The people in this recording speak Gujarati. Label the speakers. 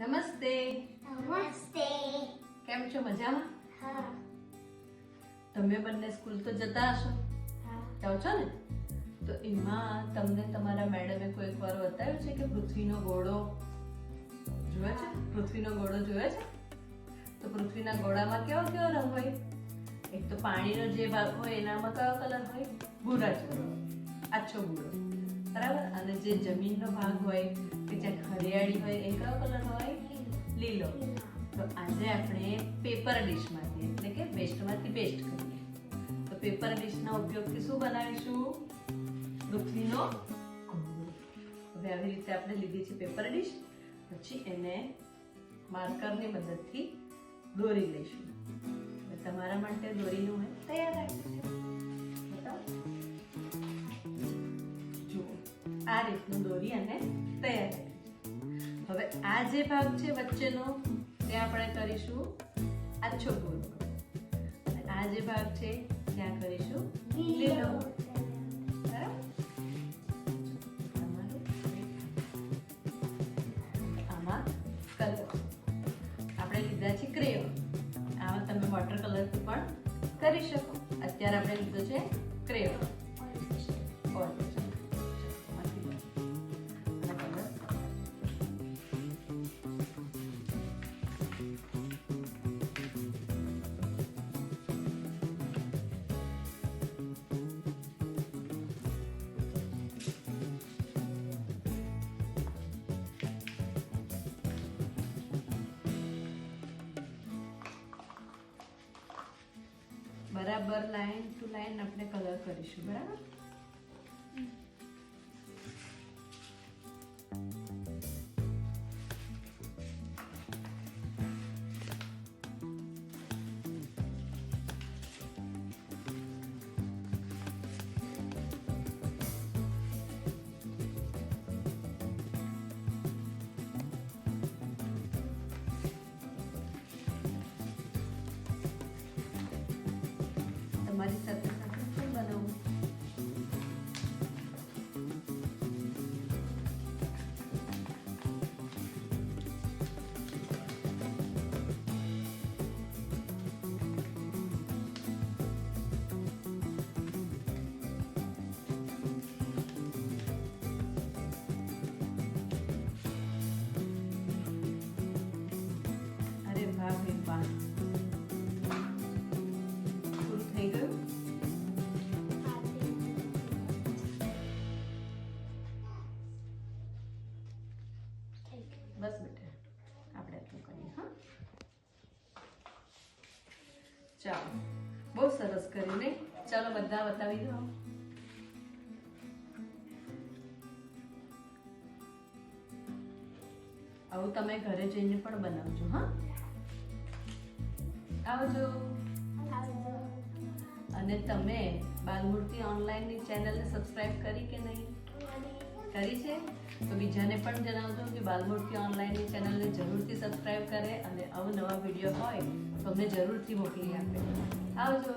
Speaker 1: નમસ્તે. નમસ્તે. કેમ છો? મજામાં?
Speaker 2: હા.
Speaker 1: તમે બંને સ્કૂલ તો જતા હશો. જાઓ છો ને? તો એમાં તમને તમારા મેડમે કોઈ એકવાર બતાવ્યું છે કે પૃથ્વીનો ગોળો જોયો છે? પૃથ્વીનો ગોળો જોયો છે? તો પૃથ્વીના ગોળામાં કેવો કેવો રંગ હોય? એક તો પાણીનો જે ભાગ હોય એનામાં કયો કલર હોય? ભૂરા કલર આછો ભૂરો. બરાબર? અને જે જમીનનો ભાગ હોય કે જ્યાં હરિયાળી હોય, એ કયો કલર હોય? લીલો. તો આજે આપણે પેપર ડિશમાંથી, એટલે કે વેસ્ટમાંથી બેસ્ટ કરીએ. તો પેપર ડિશના ઉપયોગથી શું બનાવીશું? દુખલીનો હવે આવી રીતે આપણે લીધી છે પેપર ડીશ. પછી એને માર્કરની મદદથી દોરી લઈશું. તમારા માટે દોરીનું મેં તૈયાર રાખ્યું બતાવો. આ રીતનું દોરી અને તૈયાર હવે આ જે ભાગ છે વચ્ચેનો, તે આપણે કરીશું આછો અને આ જે ભાગ છે, ત્યાં કરીશું લીલો આમાં કલર. આપણે લીધા છે ક્રેયોન આમાં તમે વોટર કલરથી પણ કરી શકો. અત્યારે આપણે લીધો છે ક્રેયોન બરાબર લાઈન ટુ લાઈન આપણે કલર કરીશું બરાબર? બસ બેટા. આપણે આટલું કરીએ હા? ચાલો. બહુ સરસ કરીને ચાલો બધા બતાવી દો. આવું તમે ઘરે જઈને પણ બનાવજો હા? આવજો. અને તમે બાલમૂર્તિ ઓનલાઈનની ચેનલને સબસ્ક્રાઇબ કરી કે નહીં? કરી છે. તો બીજાને પણ જણાવજો કે બાલમૂર્તિ ઓનલાઈનની ચેનલને જરૂરથી સબસ્ક્રાઈબ કરે અને અવનવા વીડિયો હોય તો અમને જરૂરથી મોકલી આપે. આવજો.